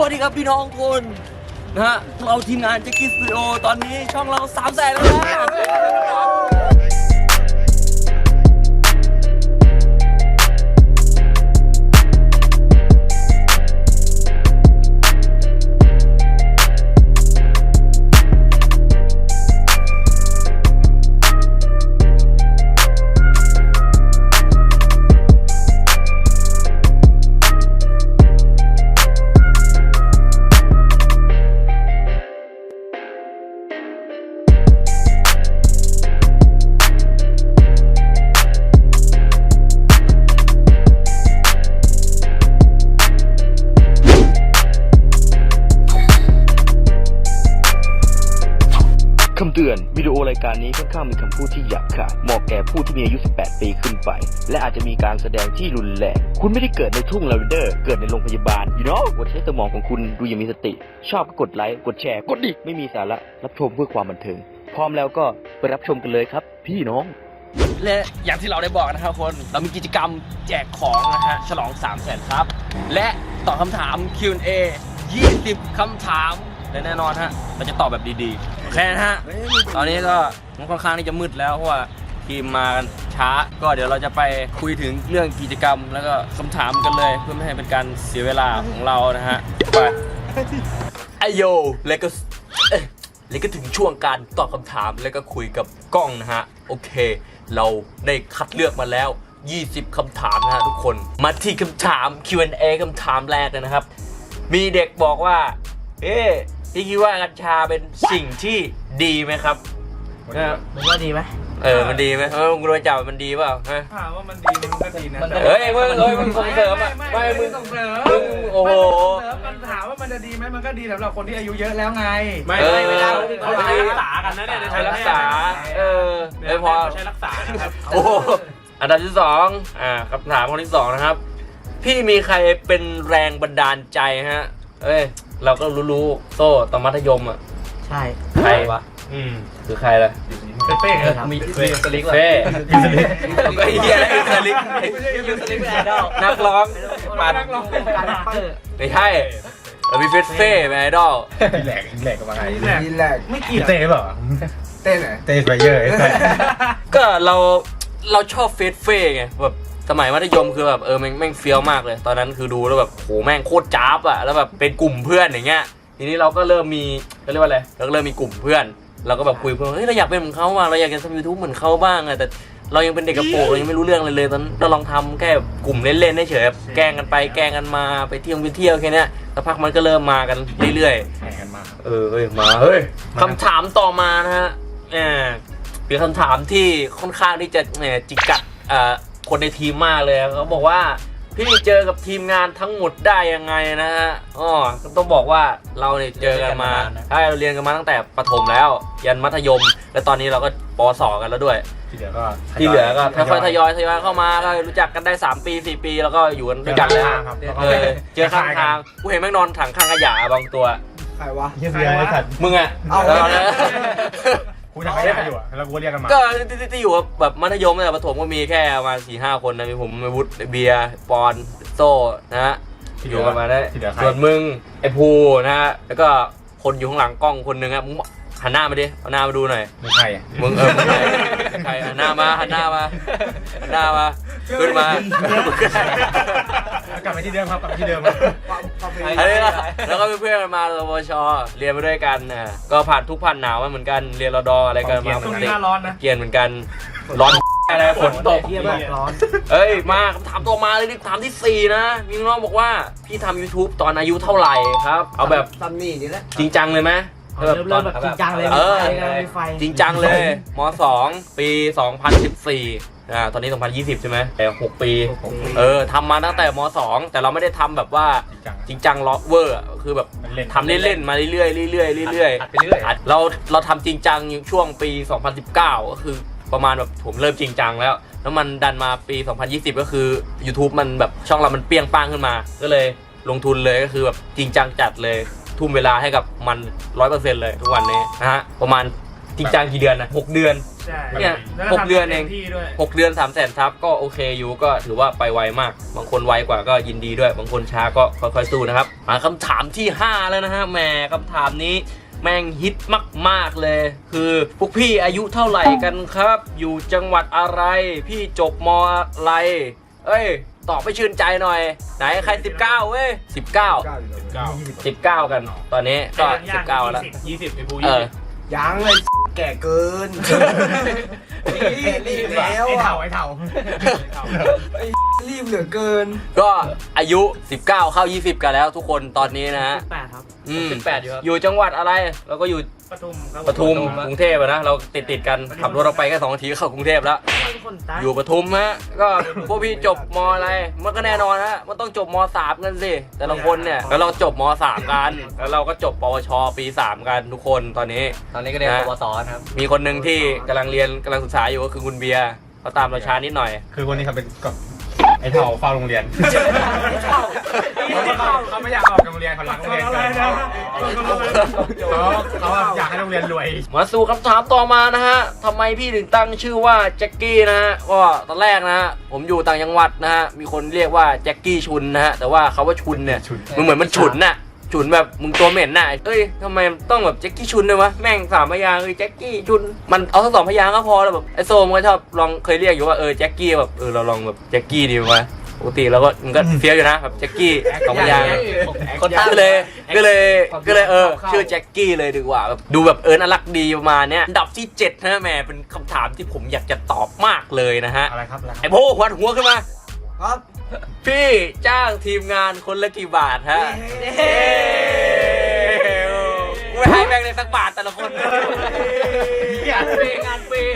วัสดีครับพี่น้องทุกคนนะฮะเราทีมงานแจ็คกี้สตูดิโอตอนนี้ช่องเราสามแสนแล้วนะ เตือนวิดีโอรายการนี้ค่อนข้างมีคำพูดที่หยาบคายเหมาะแก่ผู้ที่มีอายุ 18 ปีขึ้นไป และอาจจะมีการแสดงที่รุนแรงคุณไม่ได้เกิดในทุ่งลาเวนเดอร์ เกิดในโรงพยาบาล you know ควรใช้สมองของคุณดูอย่างมีสติ ชอบก็กดไลค์กดแชร์ กดดิไม่มีสาระรับชมเพื่อความบันเทิงพร้อมแล้วก็ไปรับชมกันเลยครับ พี่น้อง และอย่างที่เราได้บอกนะครับคนเรามีกิจกรรมแจกของนะฮะฉลอง 3 0 0แสนครับ และตอบคำถาม Q&A 20คำถามและแน่นอนฮะเราจะตอบแบบดีๆ โอเคนะฮะ ตอนนี้ก็มันค่อนข้างที่จะมืดแล้วเพราะว่าทีมมากันช้า ก็เดี๋ยวเราจะไปคุยถึงเรื่องกิจกรรม แล้วก็คำถามกันเลยเพื่อไม่ให้เป็นการเสียเวลาของเรานะฮะ ไปไอโยแล้วก็เอ๊ะแล้วก็ถึงช่วงการตอบคำถามแล้วก็คุยกับกล้องนะฮะ โอเค เราได้คัดเลือกมาแล้ว 20 คำถามนะฮะทุกคน มาที่คำถาม Q&A คำถามแรกเลยนะครับ มีเด็กบอกว่า เอ๊ะ พี่คิดว่ากัญชาเป็นสิ่งที่ดีไหมครับนะมึงว่าดีไหมเออ มันดีไหมเออมึงรู้จักมันดีเปล่าฮะถามว่ามันดีมันก็ดีนะมันก็แต่เฮ้ยมึงเฮ้ยมึงส่งเสริมอะไม่ไม่ไม่มึมึงงส่งเสริมมึงโอ้โหไม่ส่งเสริมมันถามว่ามันจะดีไหมมันก็ดีสำหรับคนที่อายุเยอะแล้วไง ไม่เออ ไม่เวลาเขาใช้รักษากันนะเนี่ยใช้รักษา เออไม่ไม่พพออใช้รักษานะครับโอ้โหอันดับที่สองอ่าคำถามคนที่สองนะครับ พี่มีใครเป็นแรงบันดาลใจฮะ เอ้ย เราก็รู้ๆโซ่ตอนมัธยมอะ ใช่ ใครวะ อืมคือใครล่ะ เป๊ะๆครับมีเป๊ะสลิกเฟ่ก็ไอ้เหี้ยอะไรสลิกยูสลิปแอดอลนักร้องปัดนักร้องเป็นการแรปเปอร์ไม่ใช่เรามีเฟสเฟ่เป็นไอดอลดีแหลกดีแหลกกับอะไรนี่แหละนี่แหละไม่เกี่ยวเต้เปล่าเต้นไหน เต้ไฟเยอร์ไอ้สัสก็เราเราชอบเฟสเฟ่ไงแบบ สมัยมัธยมคือแบบเออแม่งแม่งเฟี้ยวมากเลย ตอนนั้นคือดูแล้วแบบโหแม่งโคตรจ้าบอะแล้วแบบเป็นกลุ่มเพื่อนอย่างเงี้ยทีนี้เราก็เริ่มมีเขาเรียกว่าอะไรเราก็เริ่มมีกลุ่มเพื่อน เราก็แบบคุยเพื่อนเฮ้ยเราอยากเป็นเหมือนเขาว่ะเราอยากจะทำยูทูบเหมือนเขาบ้างอะแต่เรายังเป็นเด็กกระโปรงเรายังไม่รู้เรื่องเลยเลยตอนนั้นเราลองทำแค่กลุ่มเล่นๆเฉยๆแบบแกล้งกันไปแกล้งกันมาไปเที่ยวไปเที่ยวแค่เนี้ยสักพักมันก็เริ่มมากันเรื่อยๆแข่งกันมาเออเฮ้ยมาเฮ้ยคำถามต่อมานะฮะแหมเป็นคำถามที่ค่อนข้างที่จะแหมจิกกัดเอ่อ คนในทีมมากเลยเขาบอกว่าพี่เจอกับทีมงานทั้งหมดได้ยังไงนะฮะอ๋อต้องบอกว่าเราเนี่ยเจอกันมาใช่เราเรียนกันมาตั้งแต่ประถมแล้ว ยันมัธยม และตอนนี้เราก็ปวสกันแล้วด้วยที่เหลือก็ที่เหลือก็ค่อยๆทยอยทยอยเข้ามาก็รู้จักกันได้ 3 ปี 4 ปี แล้วก็อยู่กันด้วยกันแล้วครับเออเจอข้างทางกูเห็นแม่งนอนถังข้างขยะบางตัวใครวะเฮียเสียไอ้สัตว์มึงอะเอาแล้วนะ กูทำไม่ได้อยู่อะแล้วกูเรียกกันมา ก็ที่ที่ที่อยู่แบบมัธยมเนี่ยประถมก็มีแค่ประมาณสี่ห้าคนนะมีผมมีวุฒิเบียร์ปอนโซ่นะฮะอยู่กันมาได้ที่เหลือใคร ส่วนมึงไอ้ภูนะฮะแล้วก็คนอยู่ข้างหลังกล้องคนหนึ่งอะมึงหันหน้ามาดิเอาหน้ามาดูหน่อย มึงใครอะมึงเออมึงใครใครหันหน้ามาหันหน้ามาหันหน้ามาขึ้นมา กลับไปที่เดิมครับกลับไปที่เดิมครับ อันนี้นะแล้วก็เป็นเพื่อนกันมาสวชเรียนไปด้วยกันนะก็ผ่านทุกผ่านหนาวมาเหมือนกันเรียนรอดออะไรกันมาช่วงปกนี้ติหน้าร้อนนะเกรียนเหมือนกันร้อนอะไรฝนตกเที่ยมากร้อนเอ้ยมาคำถามตัวมาเลยนี่คำถามที่ 4 นะมีน้องบอกว่าพี่ทำ YouTube ตอนอายุเท่าไหร่ครับ เอาแบบซัมนี่นี่แหละจริงจังเลยไหม เริ่มเริ่มแบบจริงจังเลยเออ มีไฟจริงจังเลยม 2 ปี 2014อ่าตอนนี้ 2020 ใช่ไหมแต่6ปี เออทำมาตั้งแต่ม 2 แต่เราไม่ได้ทำแบบว่าจริงจังจริงจังล็อกเวอร์อะคือแบบมันเล่นทำเล่นๆมาเรื่อยๆเรื่อยๆเรื่อยๆอัดไปเรื่อยอัดเราเราทำจริงจังช่วงปี 2019 ก็คือประมาณแบบผมเริ่มจริงจังแล้ว แล้วมันดันมาปี 2020 ก็คือ YouTube มันแบบช่องเรามันเปรี้ยงป้างขึ้นมา ก็เลยลงทุนเลยก็คือแบบจริงจังจัดเลย ทุ่มเวลาให้กับมัน100%เลยทุกวันนี้นะฮะประมาณจริงจังกี่เดือนนะ6เดือน ใช่เนี่ยแล้วหกเดือนเองทำต็มที่ด้วย หกเดือน3 0 0แสนทับก็โอเคอยู่ก็ถือว่าไปไวมาก บางคนไวกว่าก็ยินดีด้วย บางคนช้าก็ค่อยๆสู้นะครับมาคำถามที่ 5 แล้วนะฮะแหมคำถามนี้ แม่งฮิตมาก ๆ เลย คือพวกพี่อายุเท่าไหร่กันครับ อยู่จังหวัดอะไร พี่จบมอะไร เอ้ย ตอบไปชื่นใจหน่อย ไหนใคร 19 เว้ย 19 เก้า 19 กัน ตอนนี้ก็ 19 แล้ว ยี่สิบไอ้ภูเออยังเลย แก่เกินรีบรีบแล้วไอ้อะเถ่าไอ้เถ่ารีบเหลือเกิน ก็อายุ 19 เข้า 20 กันแล้วทุกคนตอนนี้นะฮะ แปดครับ อืม 18อยู่ครับ อยู่จังหวัดอะไรเราก็อยู่ ปทุมครับปทุมกรุงเทพอะนะเราติดติดๆกันขับรถเราไปแค่สองนาทีก็เข้ากรุงเทพแล้ว เป็นคนใต้อยู่ปทุมฮะก็พวกพี่จบมอะไร มันก็แน่นอนฮะ มันต้องจบมสามกันสิ แต่ละคนเนี่ย แล้วเราจบมสามกัน แล้วเราก็จบปวชปีสามกันทุกคนตอนนี้ ตอนนี้ก็เรียนนะ ปวสครับ มีคนหนึ่งที่กำลังเรียนกำลังศึกษาอยู่ก็คือคุณเบียร์เขาตามเราช้านิดหน่อย คือคนนี้เขาเป็นกับ ไอ้เถ่าเฝ้าโรงเรียนไม่เข้าเขาไม่อยากออกจากโรงเรียนเขารักโรงเรียนเกินเขาเขาอยากให้โรงเรียนรวย มาสู่คำถามต่อมานะฮะทำไมพี่ถึงตั้งชื่อว่าแจ็คกี้นะฮะก็ตอนแรกนะฮะผมอยู่ต่างจังหวัดนะฮะมีคนเรียกว่าแจ็คกี้ชุนนะฮะแต่ว่าเขาว่าชุนเนี่ยชุนมันเหมือนมันฉุนน่ะ ฉุนแบบมึงตัวเหม็นน่ะเอ้ยทำไมต้องแบบแจ็คกี้ชุนเลยวะ แม่งสามพยางค์เอ้ยแจ็คกี้ชุน มันเอาทั้งสองพยางค์ก็พอแล้วแบบไอโซมก็ชอบลองเคยเรียกอยู่ว่าเออแจ็คกี้แบบเออเราลองแบบแจ็คกี้ดีไหมปกติเราก็มันก็เฟี้ยวอยู่นะแบบแจ็คกี้สองพยางค์คนใต้ก็เลยก็เลยก็เลยเออชื่อแจ็คกี้เลยดีกว่าแบบดูแบบเออน่ารักดีประมาณเนี้ยอันดับที่7นะแหม่เป็นคำถามที่ผมอยากจะตอบมากเลยนะฮะอะไรครับอะไรคไอ้รับโพควันหัวขึ้นมาครับ พี่จ้างทีมงานคนละกี่บาทฮะกูไม่ให้แม่งเลยสักบาทแต่ละคนงานเปย์งานเปย์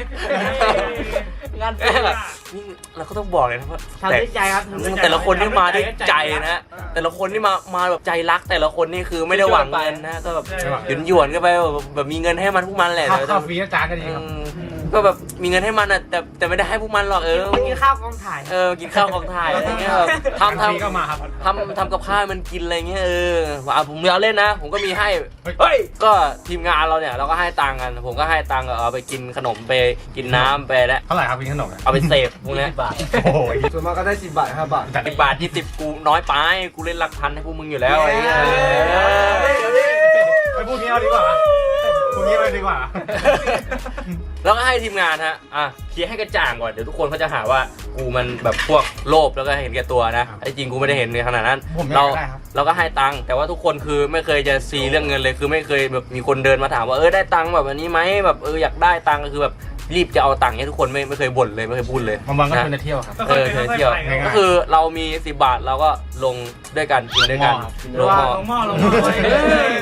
งานเปย์แบบนี่เราก็ต้องบอกเลยนะว่าทำแต่ด้วยใจครับทำด้วยใจแต่ละคนที่มาด้วยใจนะฮะแต่ละคนที่มามาแบบใจรัก แต่ละคนนี่คือไม่ได้หวังเงินนะก็แบบใช่หยวนหยวนๆก็ไปแบบแบบมีเงินให้มันพวกมันแหละข้าวแต่ข้าวฟรีอาจารย์ก็ดีครับ อืม ก็แบบมีเงินให้มันอะแต่แต่ไม่ได้ให้พวกมันหรอกเออไปกินข้าวกองถ่ายเออกินข้าวของถ่ายอะไรเงี้ยแบบทำฟรีทำก็มาครับทำทำกับข้าวให้มันกินอะไรเงี้ยเออว่าผมเอาเล่นนะ ผมก็มีให้เฮ้ยเฮ้ยก็ทีมงานเราเนี่ยเราก็ให้ตังค์กัน ผมก็ให้ตังค์เอาไปกินขนมไปกินน้ำไปแล้วเท่าไหร่ครับกินขนมเนี่ยเอาไปเสพพวกเนี้ยบาทโอ้โหส่วนมากก็ได้สิบบาทห้าบาทสิบบาทยี่สิบกูน้อยไปกูเล่นหลักพันให้พวกมึงอยู่แล้วไอ้เงี้ยไปพูดงี้เอาดีกว่า พูดงี้เอาดีกว่า แล้วก็ให้ทีมงานฮะ อะเคลียร์ให้กระจ่างก่อน เดี๋ยวทุกคนเขาจะหาว่ากูมันแบบพวกโลภแล้วก็เห็นแก่ตัวนะ ไอ้จริงกูไม่ได้เห็นในขนาดนั้น ผมไม่เราได้ครับ เราก็ให้ตังค์ แต่ว่าทุกคนคือไม่เคยจะซีเรื่องเงินเลย คือไม่เคยแบบมีคนเดินมาถามว่าเออได้ตังค์แบบอันนี้ไหมแบบเอออยากได้ตังค์ก็คือแบบ รีบจะเอาตังค์เนี่ยทุกคนไม่ไม่เคยบ่นเลยไม่เคยพูดเลย บางวันก็นะชวนไปเที่ยวครับ เออเธอเที่ยวง่ายๆก็คือเรามีสิบาทเราก็ลงด้วยกันกินด้วยกันลงหม้อลงหม้อลงหม้อลงหม้อเฮ้ย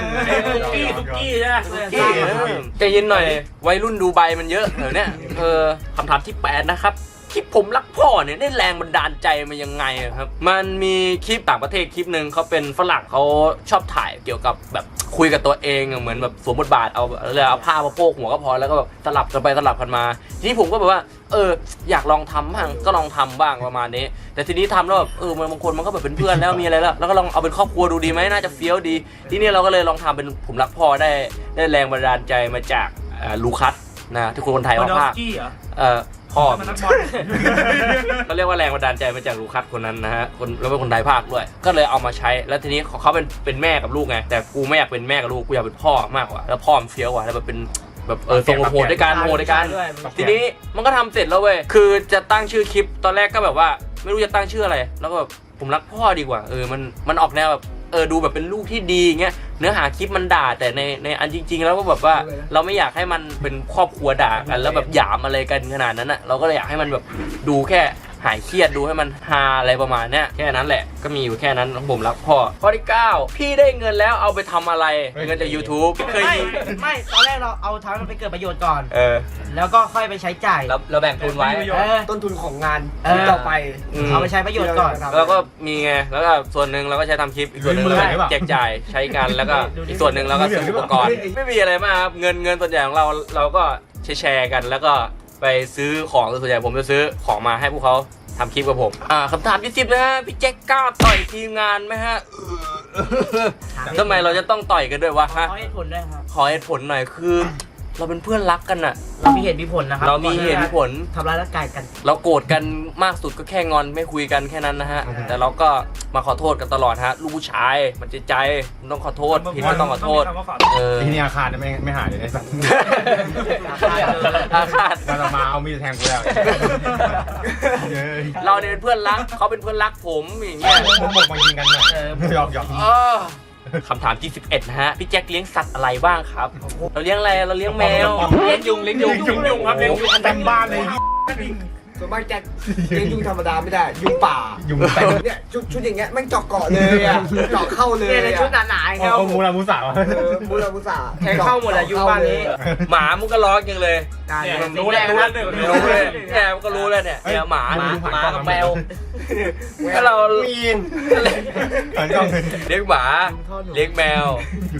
ซุกี้ซุกี้ใช่ไหมกี้เออใจเย็นหน่อยวัยรุ่นดูใบมันเยอะเดี๋ยวเนี้ยเออคำถามที่8นะครับค ลิปผมรักพ่อเนี่ยได้แรงบันดาลใจมายังไงอะครับ มันมีคลิปต่างประเทศคลิปหนึ่งเขาเป็นฝรั่งเขาชอบถ่ายเกี่ยวกับแบบคุยกับตัวเองอะเหมือนแบบสวมบทบาทเอาเลยเอาผ้ามาโพกหัวก็พอแล้วก็แบบสลับกันไปสลับกันมา ทีนี้ผมก็แบบว่า เออ อยากลองทำบ้างก็ลองทำบ้างประมาณนี้ แต่ทีนี้ทำแล้วแบบเออมันบางคนมันก็แบบเป็นเพื่อนแล้วมีอะไรแล้วแล้วก็ลองเอาเป็นครอบครัวดูดีไหมน่าจะเฟี้ยวดี ทีนี้เราก็เลยลองทำเป็นผมรักพ่อได้ได้แรงบันดาลใจมาจากเอ่อลูคัสนะที่คนไทยโอว่าดอภาคสกี้เหรอ เอ่อ พ่อมันนักบอลเขาเรียกว่าแรงบันดาลใจมาจากลูคัสคนนั้นนะฮะคนแล้วเป็นคนไทยภาคด้วย ก็เลยเอามาใช้แล้วทีนี้เขาเขาเป็นเป็นแม่กับลูกไงแต่กูไม่อยากเป็นแม่กับลูกกูอยากเป็นพ่อมากกว่าแล้วพ่อมันเฟี้ยวกว่าแล้วแบบเป็นแบบเออทรงโหดด้วยกันโหดด้วยกันทีนี้มันก็ทำเสร็จแล้วเว้ยคือจะตั้งชื่อคลิปตอนแรกก็แบบว่า ไม่รู้จะตั้งชื่ออะไร แล้วก็แบบผมรักพ่อดีกว่าเออมันมันออกแนวแบบ เออดูแบบเป็นลูกที่ดีเงี้ยเนื้อหาคลิปมันด่าแต่ในในอันจริง ๆ แล้วก็แบบว่าเราไม่อยากให้มันเป็นครอบครัวด่ากัน แล้วแบบหยามอะไรกันขนาดนั้นอะเราก็เลยอยากให้มันแบบดูแค่ หายเครียดดูให้มันฮาอะไรประมาณเนี้ยแค่นั้นแหละก็มีอยู่แค่นั้นของผมรักพ่อข้อที่ 9 พี่ได้เงินแล้วเอาไปทำอะไรเงินจาก YouTube เคยไม่ยิงไม่ ตอนแรกเราเอาทำมันไปเกิดประโยชน์ก่อน เออแล้วก็ค่อยไปใช้จ่ายแล้วเราแบ่งทุนไว้ เออ ต้นทุนของงานเออต่อไปอืมเอาไปใช้ประโยชน์ก่อน แล้วก็มีไงแล้วก็ส่วนหนึ่งเราก็ใช้ทำคลิปอีกส่วนหนึ่งเราก็แจกจ่ายใช้กันแล้วก็อีกส่วนหนึ่งเราก็ซื้ออุปกรณ์ ไม่มีอะไรมากครับเงินเงินส่วนใหญ่ของเราเราก็แชร์ๆกันแล้วก็ ไปซื้อของส่วนใหญ่ผมจะซื้อของมาให้พวกเขาทำคลิปกับผม อ่าคำถามที่สิบนะฮะพี่แจ็คกล้าต่อยทีมงานไหมฮะทำไมเราจะต้องต่อยกันด้วยวะขฮะอเหตุผลด้วยครับ ขอเหตุผลหน่อยคือ เราเป็นเพื่อนรักกันอะเรามีเหตุมีผลนะครับเรามีเหตุมีผล ทำร้ายร่างกายกัน เราโกรธกันมากสุดก็แค่งอนไม่คุยกันแค่นั้นนะฮะแต่เราก็มาขอโทษกันตลอดฮะ ลูกผู้ชายมันจะใจมันต้องขอโทษผิดก็ต้องขอโทษมีคำว่าขอเออที่นี่อาคารไม่ไม่หายเลยไอ้สัตว์อาฆาต มันมาเอามีดแทงกูแล้วเย้ยเราเนี่ยเป็นเพื่อนรักเขาเป็นเพื่อนรักผมอย่างเงี้ยผมบอกมายิงกันหน่อยหยอกหยอกอ้อ คำถามที่11นะฮะพี่แจ็คเลี้ยงสัตว์อะไรบ้างครับ เราเลี้ยงอะไรเราเลี้ยงแมวเลี้ยงยุงเลี้ยงยุงยุงยุงครับเลี้ยงยุง เต็มบ้านเลย ส่วนมากแจ็คเลี้ยงยุงธรรมดาไม่ได้ ยุงป่า ยุงเต็มเนี่ยชุดชุดอย่างเงี้ยแม่งเจาะเกาะเลยอะเจาะเข้าเลยเนี่ยในอะชุดหนาๆอย่างเงี้ยเอามูลามูสาวเออมูลามุสาแทงเข้าหมดเลยยุงบ้านนี้หมามึงก็ร้องจังเลยเนี่ยรู้แล้วรู้แล้วรู้เลยเนี่ยมันก็รู้แล้วเนี่ยเนี่ยหมาหมาหมากับแมวถ้าเรามีนหันกล้องเลยเลี้ยงหมาเลี้ยงแมว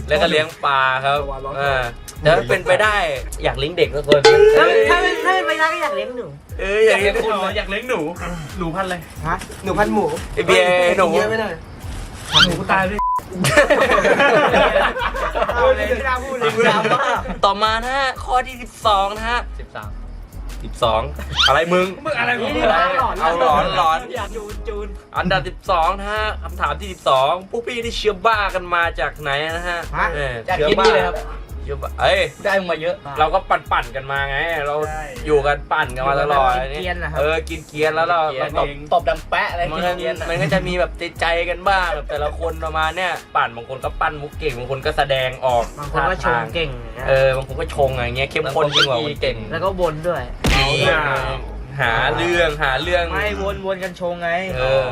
แล้วก็เลี้ยงปลาครับเออ แต่ถ้าเป็นไปได้อยากเลี้ยงเด็กก็คนถ้าถ้าเป็นถ้าเป็นไปได้ก็อยากเลี้ยงหนูเอออยากเลี้ยงคุณอยากเลี้ยงหนู หนูพันธุ์อะไรฮะหนูพันหมูไอเบียร์ไอ้หนู เยอะไปหน่อยหนูตายด้วยเอาเลยไม่ได้พูดเลยดราม่าต่อมานะฮะข้อที่ 12 นะฮะ13 12 อะไรมึง มึงอะไรของนี่มึงนี่หลอนเอาหลอนหลอน อยากจูนจูนอันดับ 12 นะฮะคำถามที่ 12ผู้พี่ที่เชื่อบ้ากันมาจากไหนนะฮะฮะเออจากเชื่อคิดบ้านี่เลยครับ เชื่อบ้าเอ้ยได้มาเยอะ เราก็ปั่นปั่นๆกันมาไง เราอยู่กันปั่นกันมาตลอดกินเกรียนนะครับ เออกินเกรียนแล้วเราเราตบ ตบดังแปะอะไรมันกินก็เกรียนอะมันก็จะมีแบบติดใจกันบ้างแบบแต่ละคนประมาณเนี้ยปั่นบางคนก็ปั้นมุกเก่งบางคนก็แสดงออกบางคนก็ชงเก่งเออบางคนก็ชงอะไรเงี้ยเข้มข้นจริงกว่าคนเก่งแล้วก็วนด้วยหา เรื่องหาเรื่อง ไม่วนวนกันชงไงเออ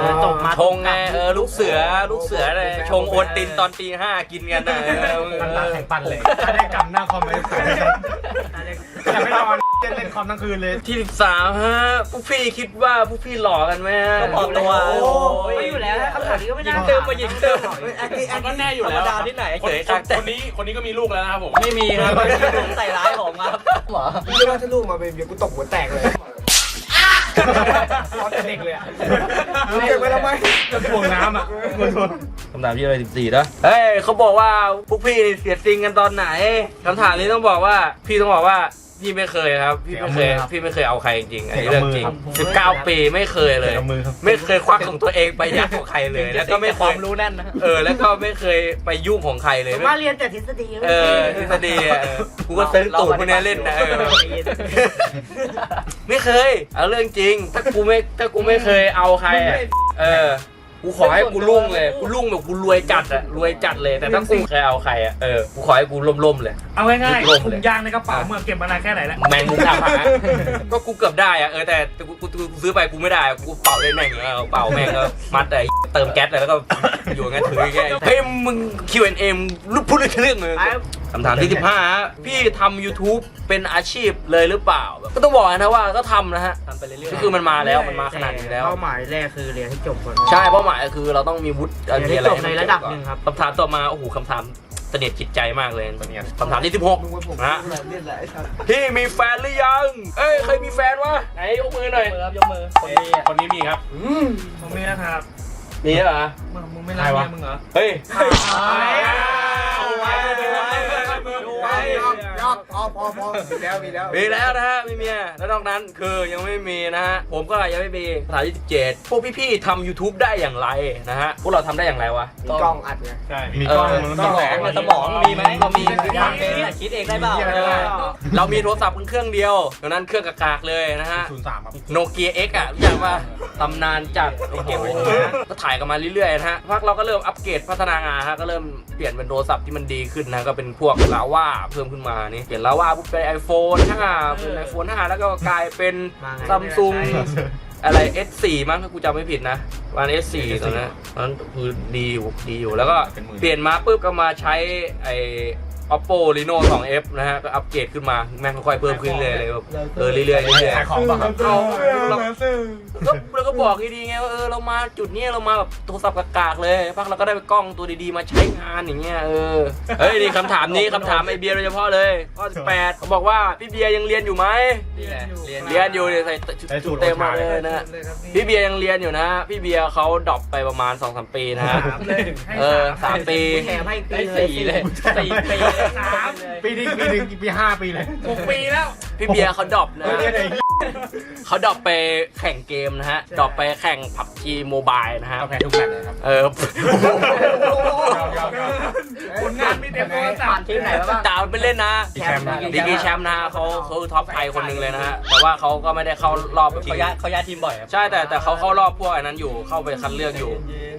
เออตกมาชงไงเออลูกเสือลูกเสือเลยชงโอนตินตอนตีห้ากินกันนะเออมันตาแข่งปั่นเลยถ้าได้กำหน้าคอมเลยจะไม่นอนเล่นเล่นคอมทั้งคืนเลยที่สิบสามฮะพวกพี่คิดว่าพวกพี่หล่อกันไหมฮะก็บอกตัวโอ้ไม่อยู่แล้วคำถามนี้ก็ไม่ยิน่างเติมมายิงเติมอันนี้อันก็นี้แน่อยู่แล้วธรรมดาที่ไหนคนเฉยคนแต่คนนี้คนนี้ก็มีลูกแล้วนะครับผมไม่มีครับใส่ร้ายผมครับหรอเรียกว่าถ้าลูกมาเป็นเบียร์กูตบหัวแตกเลย ร้อนแต่เด็กเลยอะมึงเก็บไว้ทำไมจะถ่วงน้ำอะมันถ่วงคำถามที่อะไรสิบสี่นะเฮ้ยเขาบอกว่าพวกพี่เสียจริงกันตอนไหนคำถามนี้ต้องบอกว่าพี่ต้องบอกว่า พี่ไม่เคยครับ พี่ไม่เคย พี่ไม่เคยเอาใครจริงๆอันนี้เรื่องจริงสิบเก้าปีไม่เคยเลยกับมือครับไม่เคยควักของตัวเองไปยัดของใครเลย แล้วก็ไม่คเควายมรู้แน่นนะเออ แล้วก็ไม่เคยไปยุ่งของใครเลยมาเรียนแต่ทฤษฎีเออทฤษฎีอะเออกูก็ซื้อตูดพวกเนี้ยเล่นนะเออไม่เคย เอาเรื่องจริง ถ้ากูไม่ถ้ากูไม่เคยเอาใครอะเออ กูขอให้กูรุ่งเลย กูรุ่งแบบกูรวยจัดอะรวยจัดเลย แต่ถ้ากูเคยเอาใครอะเออ กูขอให้กูล่มๆเลย เอาง่ายลงๆถุเลยงยางในกระเป๋าเมื่อเก็บมานานแค่ไหนแล้วแมงมุมทำหาก็กูเกือบได้อะเออแต่แต่กูกูกูซื้อไปกูไม่ได้อะกูเป่าได้แม่งเออเป่าแม่งก็มัดไอ้เติมแก๊สเลยแล้วก็อยู่งั้นถืออย่างเงี้ยเฮ้ยมึง Q&A มึงรู้พูดเรื่องเลยคำถามที่15ฮะพี่ทำ YouTube เป็นอาชีพเลยหรือเปล่าก็ต้องบอกนะว่าก็ทำนะฮะทำไปเรื่อยก็คือมันมาแล้วมันมาขนาดนี้แล้ว เป้าหมายแรกคือเรียนให้จบก่อน ใช่เป้าหมายก็คือเราต้องมีวุฒิเรียนให้มีอะไรจบในระดับหนึ่งครับคำถามต่อมาโอ้โหคำถามเสน่ห์จิตใจมากเลยคำถามที่มึงว่าผม16นะเล่นแหละไอ้สัสพี่มีแฟนหรือยัง เอ้ยเคยมีแฟนวะไหนยกมือหน่อยมือครับยกมือคนนี้คนนี้มีครับผมมีนะครับมีเหรอมึงมึงไม่รักเมียมึงเหรอเฮ้ย ยอกยอก พอพอพอมีแล้วมีแล้วมีแล้วนะฮะมีเมียแล้วนอกนั้นคือยังไม่มีนะฮะผมก็ยังไม่มีคำถามที่17พวกพี่ๆทำ YouTube ได้อย่างไรนะฮะพวกเราทำได้อย่างไรวะมีกล้องอัดไงใช่ มีกล้องมันสงมองสมองมีไหมเรามีคิดเองได้เปล่าเรามีโทรศัพท์เครื่องเดียวดังนั้นเครื่องกากๆเลยนะฮะศูนย์สามครับ โนเกีย X อะรู้จักว่าตำนานจัดเก็บไว้นะก็ถ่ายกันมาเรื่อยๆนะฮะพักเราก็เริ่มอัปเกรดพัฒนางานฮะก็เริ่มเปลี่ยนเป็นโทรศัพท์ที่มันดีขึ้นนะก็เป็นพวกลาว่าเพิ่มขึ้นมานี่เปลี่ยนลาว่าปุ๊บเป็น iPhone 5 เป็น iPhone 5 แล้วก็กลายเป็นมาไงซัมซุงอะไร S4 มั้งถ้ากูจำไม่ผิดนะวัน S4 ตอนนั้นตอนนั้นคือดีอยู่ดีอยู่แล้วก็เปลี่ยนมาปุ๊บก็มาใช้ไอ oppo reno 2f นะฮะ ก็อัปเกรดขึ้นมา แม่งค่อยๆเพิ่มขึ้นเรื่อยๆเลยแบบเออเรื่อยๆเรื่อยๆ ขายของป่ะครับเอาเราก็เราก็บอกดีๆไงว่าเออเรามาจุดเนี้ยเรามาแบบโทรศัพท์กากๆเลยพักเราก็ได้ไปกล้องตัวดีๆมาใช้งานอย่างเงี้ยเออเฮ้ยนี่คำถามนี้คำถามไอเบียร์โดยเฉพาะเลยข้อ18เขาบอกว่าพี่เบียร์ยังเรียนอยู่ไหมเรียนเรียนอยู่เนี่ยใส่ชุดเต็มมาเลยนะฮะพี่เบียร์ยังเรียนอยู่นะ พี่เบียร์เขาดรอปไปประมาณ2อสปีนะฮะ ถามเลยให้เออสามปี แถมให้ปีเลยสี่ปีสามปีหนึงปีหนึงปีห้าปีเลยหกปีแล้ว พี่เบียร์เขาดรอปนะ เรียนไอ้ เขาดรอปไปแข่งเกมนะฮะดรอปไปแข่งพับจีโมบายนะฮะ เอาแพ้ทุกแมตช์เลยครับ เออยอมยอมยอมผลงานมีเต็มโทรศัพท์ ทีมไหนมาบ้าง ดาวไปเล่นนะแชมป์นะ ดีกรีแชมป์นะฮะเขาเขาท็อปไทยคนหนึ่งเลยนะฮะ แต่ว่าเขาก็ไม่ได้เข้ารอบเขาย้ายเขาย้ายทีมบ่อยครับ ใช่แต่แต่เขาเข้ารอบพวกอันนั้นอยู่ เข้าไปคัดเลือกอยู่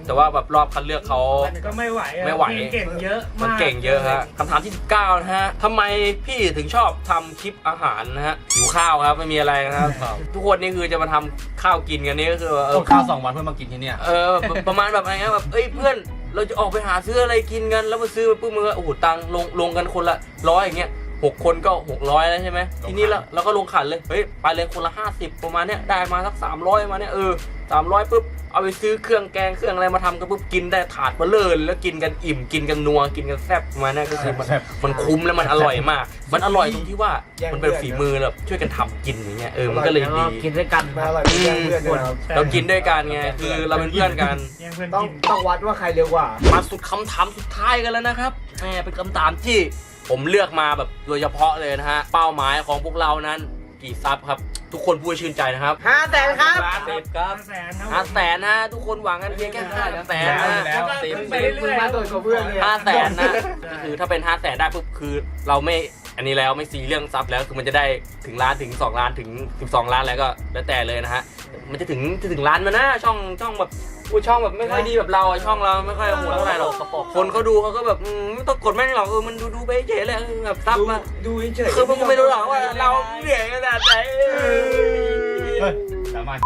แต่ว่าแบบรอบคัดเลือกเขาก็ไม่ไหวอะไม่ไหวเก่งเยอะมันมากเก่งเยอะฮะคำถามที่ 19 นะฮะทำไมพี่ถึงชอบทำคลิปอาหารนะฮะหิวข้าวครับ ไม่มีอะไรนะครับ ทุกคนนี่คือจะมาทำข้าวกินกันนี่ก็คือเอต้อองข้าวสองวันเพื่อมากินที่เนี่ย เออแบบประมาณแบบอะไรเงี้ยแบบเอ้ยเพื่อนเราจะออกไปหาซื้ออะไรกินกัน แล้วมาซื้อไปปุ๊บมือโอ้โหตังค์ลงลงกันคนละร้อยอย่างเงี้ยหกคนก็หกร้อยแล้วใช่ไหมทีนี้เราเราก็ลงขันเลยเฮ้ยไปเลยคนละห้าสิบประมาณเนี้ยได้มาสักสามร้อยมาเนี้ยเออ สามร้อยปุ๊บเอาไปซื้อเครื่องแกงเครื่องอะไรมาทำกันปุ๊บกินได้ถาดเบลเลยแล้วกินกันอิ่มกินกันนัวกินกันแซ่บประมาณเนี้ยก็คือมันแซ่บมันคุ้มแล้วมันอร่อยมาก มันอร่อยตรงที่ว่ามันเป็นฝีมือแบบช่วยกันทำกินอย่างเงี้ยเออมันก็เลยดีกินด้วยกันมาอร่อยไม่แย่งเพื่อนกันครับเรากินด้วยกันไงคือเราเป็นเพื่อนกันยังเพื่อนต้องกินต้องวัดว่าใครเร็วกว่า มาสุดคำถามสุดท้ายกันแล้วนะครับแหมเป็นคำถามที่ผมเลือกมาแบบโดยเฉพาะเลยนะฮะเป้าหมายของพวกเรานั้นกี่ซับครับ ทุกคนพูดให้ชื่นใจนะครับห้าแสนครับ ล้านสิบครับแสนครับ ห้าแสนนะฮะทุกคนหวังกันเพียงแค่ห้าแสนนะ แล้วก็สิบขึ้นไปเรื่อยๆ มาตัวกับเพื่อนเนี่ยห้าแสนนะคือถ้าเป็นห้าแสนได้ปุ๊บคือเราไม่ อันนี้แล้วไม่ซีเรื่องซับแล้วคือมันจะได้ถึงล้านถึงสองล้านถึงสิบสองล้านแล้วก็แล้วแต่เลยนะฮะมันจะถึงจะถึงล้านมานะช่องช่องแบบกูช่องแบบไม่ค่อยดีแบบเราอะช่องเราไม่ค่อยโหดเท่าไหร่หรอกคนเขาดูเขาก็แบบอืมไม่ต้องกดแม่งหรอกเออมันดูดูไปเฉยเลยเออแบบซับดูมาดูเฉยๆคือมึงไม่รู้หรอกว่าเราเหนื่อยขนาดไหนเฮ้ยสามารถ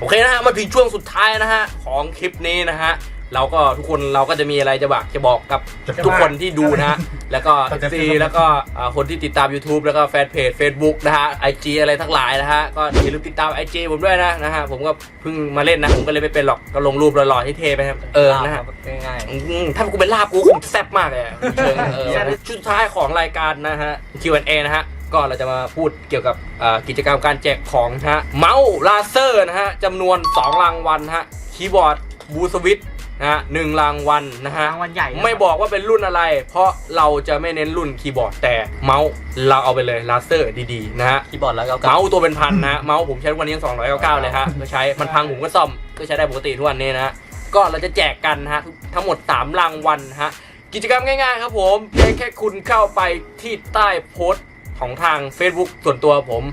โอเคนะฮะมาถึงช่วงสุดท้ายนะฮะของคลิปนี้นะฮะ เราก็ทุกคนเราก็จะมีอะไรจะบอกจะบอกกับทุกคนที่ดูนะฮะแล้วก็เอซีแล้วก็อ่าคนที่ติดตาม YouTube แล้วก็แฟนเพจ Facebook นะฮะ IG อะไรทั้งหลายนะฮะก็อย่าลืมติดตาม IG ผมด้วยนะนะฮะผมก็เพิ่งมาเล่นนะผมก็เลยไม่เป็นหรอกก็ลงรูปหล่อๆที่เทไปครับเออนะฮะ ง่าย อืมถ้ากูเป็นลาบกูคงแซ่บมากเลยอะเชิงเออชุดสุดท้ายของรายการนะฮะ Q&A นะฮะ ก็เราจะมาพูดเกี่ยวกับเอ่อกิจกรรมการแจกของนะฮะ เมาส์ลาเซอร์นะฮะจำนวน 2 รางวัลนะฮะ คีย์บอร์ดบูสวิต นะฮะหนึ่งรางวัลนะฮะรางวัลใหญ่นะไม่บอกว่าเป็นรุ่นอะไร เพราะเราจะไม่เน้นรุ่นคีย์บอร์ดแต่เมาส์เราเอาไปเลยลาเซอร์ดีๆนะฮะคีย์บอร์ดแล้วก็เมาส์ตัวเป็นพันนะฮะเมาส์ผมใช้ทุกวันนี้ยัง299 เลยฮะก็ใช้มันพังผมก็ซ่อมก็ใช้ได้ปกติทุกวันนี้นะฮะก็เราจะแจกกันนะฮะทั้งหมด 3 รางวัลนะฮะกิจกรรมง่ายๆครับผมเพียงแค่คุณเข้าไปที่ใต้โพสต์ของทาง Facebook ส่วนตัวผม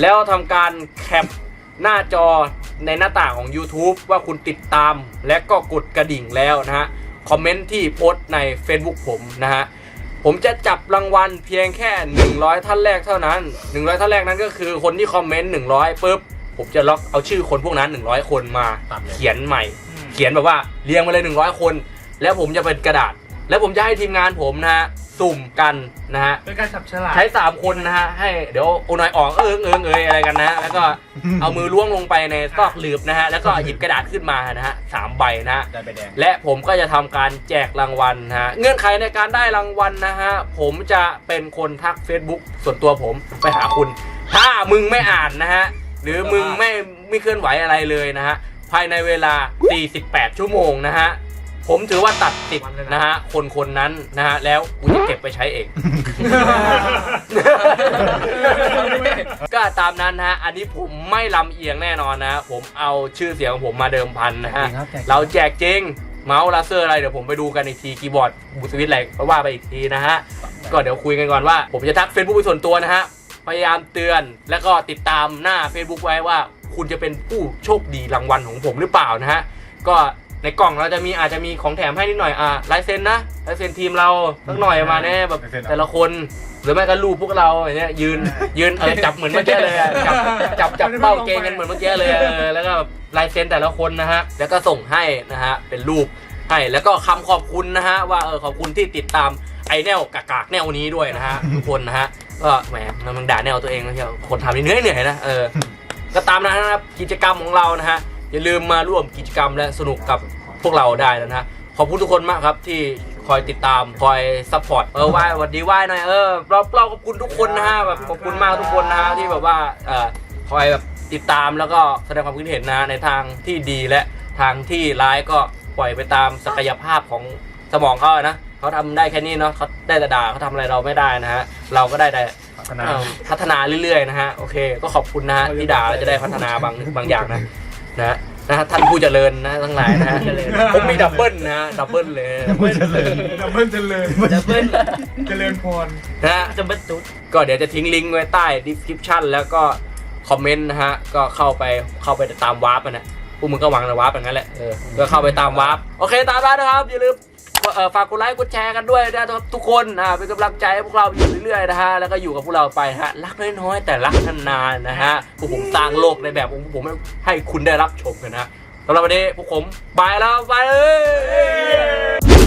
แล้วทำการแคป หน้าจอในหน้าต่างของ YouTube ว่าคุณติดตามและก็กดกระดิ่งแล้วนะฮะ คอมเมนต์ที่โพสต์ใน Facebook ผมนะฮะ ผมจะจับรางวัลเพียงแค่ 100 ท่านแรกเท่านั้น 100 ท่านแรกนั้นก็คือคนที่คอมเมนต์100ปุ๊บผมจะล็อกเอาชื่อคนพวกนั้น 100 คนมาตัดเลยเขียนใหม่ เขียนแบบว่าเรียงมาเลย 100 คน แล้วผมจะเป็นกระดาษ แล้วผมจะให้ทีมงานผมนะฮะสุ่มกันนะฮะ เป็นการจับฉลากใช้ 3 คนนะฮะ ให้เดี๋ยวโอนอยออกเอิงเอิงเอยอะไรกันนะฮะ แล้วก็เอามือล้วงลงไปในซอกหลืบนะฮะ แล้วก็หยิบกระดาษขึ้นมานะฮะสามใบนะฮะ ได้ไปแดง และผมก็จะทำการแจกรางวัลนะฮะ เงื่อนไขในการได้รางวัลนะฮะ ผมจะเป็นคนทัก Facebook ส่วนตัวผมไปหาคุณ ถ้ามึงไม่อ่านนะฮะ หรือมึงไม่ไม่เคลื่อนไหวอะไรเลยนะฮะ ภายในเวลา 48 ชั่วโมงนะฮะ ผมถือว่าตัดติดนะฮะคนคนนั้นนะฮะแล้วกูจะเก็บไปใช้เอง ก็ตามนั้นนะฮะ อันนี้ผมไม่ลำเอียงแน่นอนนะฮะผมเอาชื่อเสียงของผมมาเดิมพันนะฮะ เราแจกจริงเมาส์ลาเซอร์อะไรเดี๋ยวผมไปดูกันอีกทีคีย์บอร์ดบูสวิตอะไรก็ว่าไปอีกทีนะฮะ ก็เดี๋ยวคุยกันก่อนว่า ผมจะทัก Facebook เป็นส่วนตัวนะฮะ พยายามเตือนแล้วก็ติดตามหน้า Facebook ไว้ว่า คุณจะเป็นผู้โชคดีรางวัลของผมหรือเปล่านะฮะ ก็ ในกล่องเราจะมีอาจจะมีของแถมให้นิดหน่อยอ่าลายเซ็นนะลายเซ็นทีมเราสักหน่อยมาแน่แบบลายเซ็นเหรอ แต่ละคน หรือไม่ก็รูปพวกเราอย่างเงี้ยยืนยืนเออจับเหมือนเมื่อกี้เลยอะจับจับจับเป้าเกงกันเหมือนเมื่อกี้เลยอะเออแล้วก็แบบลายเซ็นแต่ละคนนะฮะแล้วก็ส่งให้นะฮะเป็นรูปให้แล้วก็คำขอบคุณนะฮะว่าเออขอบคุณที่ติดตามไอแนวกากากๆแนวนี้ด้วยนะฮะทุกคนนะฮะก็แหมมันด่าแนวตัวเองนะเที่ยวคนทำนี่เหนื่อยเหนื่อยๆนะเออ ก็ตามนั้นนะครับกิจกรรมของเรานะฮะ อย่าลืมมาร่วมกิจกรรมและสนุกกับพวกเราได้นะฮะขอบคุณทุกคนมากครับที่คอยติดตามคอยซัพพอร์ตเออไหว้สวัสดีไหว้หน่อยเออเราเราขอบคุณทุกคนนะฮะแบบขอบคุณมากทุกคนนะฮะที่แบบว่าเอ่อคอยแบบติดตามแล้วก็แสดงความคิดเห็นนะในทางที่ดีและทางที่ร้ายก็ปล่อยไปตามศักยภาพของสมองเขาอะนะเขาทำได้แค่นี้เนาะเขาได้แต่ด่าเขาทำอะไรเราไม่ได้นะฮะเราก็ได้แต่ พัฒนา เอ่อพัฒนาเรื่อยๆนะฮะ โอเค ก็ขอบคุณนะฮะที่ด่าแล้วจะได้พัฒนาบางบางอย่างนะ นะฮะนะฮะท่านผู้เจริญนะทั้งหลายนะฮะผมมีดับเบิลนะฮะดับเบิลเลยดับเบิลเจริญดับเบิลเจริญจะเป็นเจริญพรนะฮะจะเป็นตุ๊ดก็เดี๋ยวจะทิ้งลิงก์ไว้ใต้ description แล้วก็คอมเมนต์นะฮะก็เข้าไปเข้าไปตามวาร์ปนะพวกมึงก็หวังแต่วาร์ปอย่างนั้นแหละเออก็เข้าไปตามวาร์ปโอเคตามนั้นนะครับอย่าลืม เอ่อฝากกดไลค์กดแชร์กันด้วยนะทุกคนนะเป็นกำลังใจให้พวกเราอยู่เรื่อยๆนะฮะแล้วก็อยู่กับพวกเราไปฮะรักน้อยๆแต่รักนานๆนะฮะพวกผมสร้างโลกในแบบของผมให้คุณได้รับชมกันนะสำหรับวันนี้พวกผมไปแล้วไปเลย